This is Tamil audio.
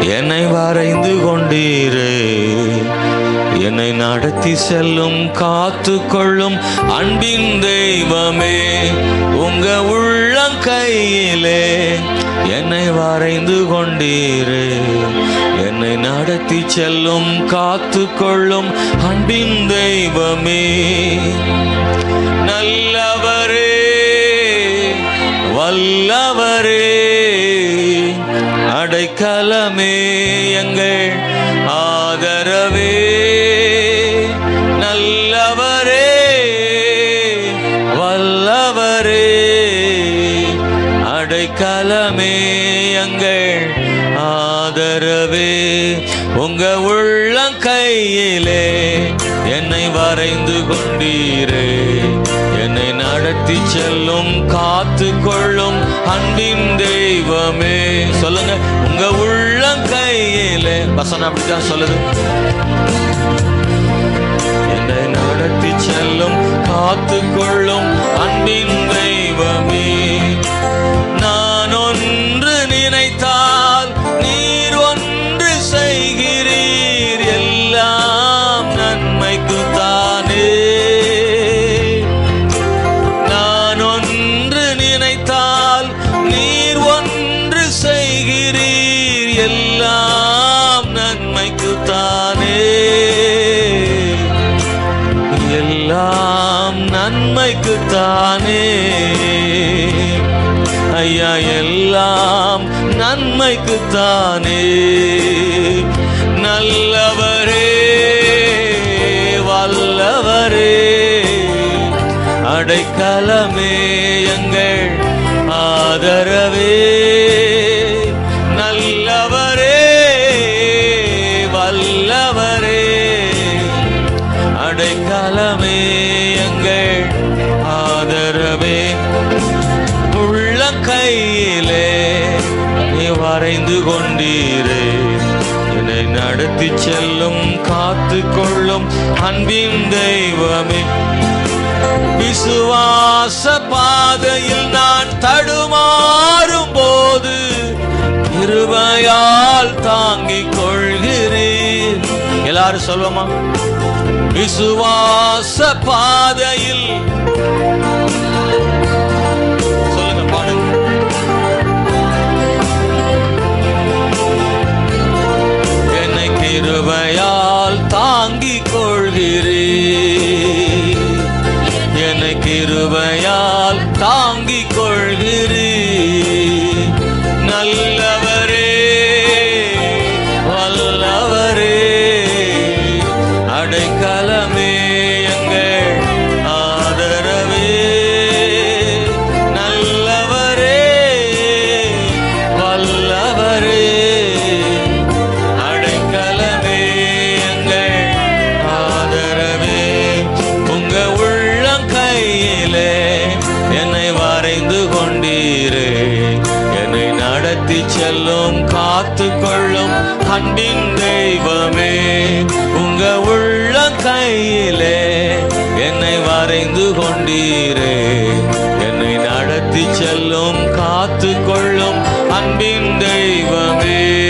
என்னை வரைந்து கொண்டீரே. என்னை நடத்தி செல்லும் காத்து கொள்ளும் அன்பின் தெய்வமே உங்க உள்ளம் கையிலே என்னை வரைந்து கொண்டீரே. என்னை நடத்தி செல்லும் காத்து கொள்ளும் அன்பின் தெய்வமே. அடைக்கலமே எங்கள் ஆதரவே. நல்லவரே வல்லவரே. அடைக்கலமே எங்கள் ஆதரவே. உங்க உள்ளம் கையிலே என்னை வரைந்து கொண்டீரே. என்னை நடத்தி செல்லும் காத்து கொள்ளும் அன்பின் தெய்வமே. சொல்லுங்க வசனம் அப்படித்தான் சொல்லுது. என்னை நடத்தி செல்லும் காத்து கொள்ளும் அன்பின் தெய்வமே. நான் ஒன்று நினைத்தால் நீர் ஒன்று செய்கிறீர். எல்லாம் நன்மைக்கு தானே நான் ஒன்று நினைத்தால் நீர் ஒன்று செய்கிறீர். எல்லாம் எல்லாம் நன்மைக்கு தானே ஐயா எல்லாம் நன்மைக்கு தானே நல்லவரே வல்லவரே. அடைக்கலமே எங்கள் ஆதரவே. அடைக்கலமே எங்கள் ஆதரவே. உள்ள கையிலே நீ வரைந்து கொண்டீரே. என்னை நடத்தி செல்லும் காத்து கொள்ளும் அன்பின் தெய்வமே. விசுவாச பாதையில் நான் தடுமாறும் போது இருவையால் தாங்கிக் கொள்கிறேன். எல்லாரும் சொல்லுமா விசுவாச பாதையில் சொல்லுங்க பாடுங்க. என்னை கிருபையால் தாங்கிக் கொள்கிறேன் என்னை கிருபையால் நீரே என்னை நடத்தி செல்லும் காத்து கொள்ளும் அன்பின் தெய்வமே. உங்க உள்ள கையிலே என்னை வரைந்து கொண்டீரே. என்னை நடத்தி செல்லும் காத்து கொள்ளும் அன்பின் தெய்வமே.